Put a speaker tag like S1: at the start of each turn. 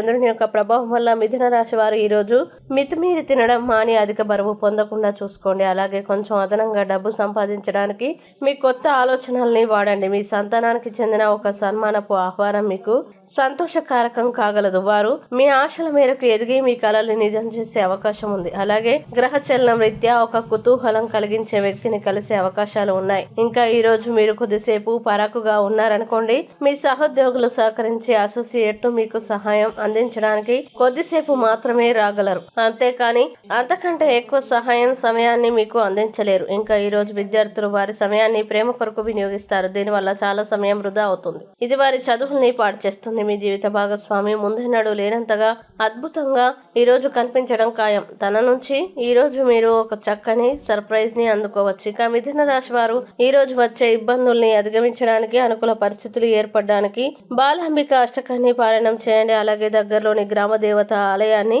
S1: చంద్రుని యొక్క ప్రభావం వల్ల మిథున రాశి వారు ఈరోజు మితిమీరి తినడం మాని అధిక బరువు పొందకుండా చూసుకోండి. అలాగే కొంచెం అదనంగా డబ్బు సంపాదించడానికి మీ కొత్త ఆలోచనల్ని వాడండి. మీ సంతానానికి చెందిన ఒక సన్మానపు ఆహ్వానం మీకు సంతోషకారకం కాగలదు. వారు మీ ఆశల మేరకు ఎదిగి మీ కళల్ని నిజం చేసే అవకాశం ఉంది. అలాగే గ్రహ చలనం రీత్యా ఒక కుతూహలం కలిగించే వ్యక్తిని కలిసే అవకాశాలు ఉన్నాయి. ఇంకా ఈ రోజు మీరు కొద్దిసేపు పరాకుగా ఉన్నారనుకోండి మీ సహోద్యోగులు సహకరించే అసోసియేట్ మీకు సహాయం అందించడానికి కొద్దిసేపు మాత్రమే రాగలరు. అంతేకాని అంతకంటే ఎక్కువ సహాయం సమయాన్ని మీకు అందించలేరు. ఇంకా ఈ రోజు విద్యార్థులు వారి సమయాన్ని ప్రేమ కొరకు వినియోగిస్తారు. దీనివల్ల చాలా సమయం వృధా అవుతుంది. ఇది వారి చదువుల్ని పాడు చేస్తుంది. మీ జీవిత భాగస్వామి ముందెన్నడూ లేనంతగా అద్భుతంగా ఈ రోజు కనిపించడం ఖాయం. తన నుంచి ఈ రోజు మీరు ఒక చక్కని సర్ప్రైజ్ని అందుకోవచ్చు. ఇక మిథున రాశి వారు ఈ రోజు వచ్చే ఇబ్బందుల్ని అధిగమించడానికి అనుకూల పరిస్థితులు ఏర్పడడానికి బాలాంబిక అష్టకాన్ని పారాయణం చేయండి. అలాగే దగ్గరలోని గ్రామ దేవత ఆలయాన్ని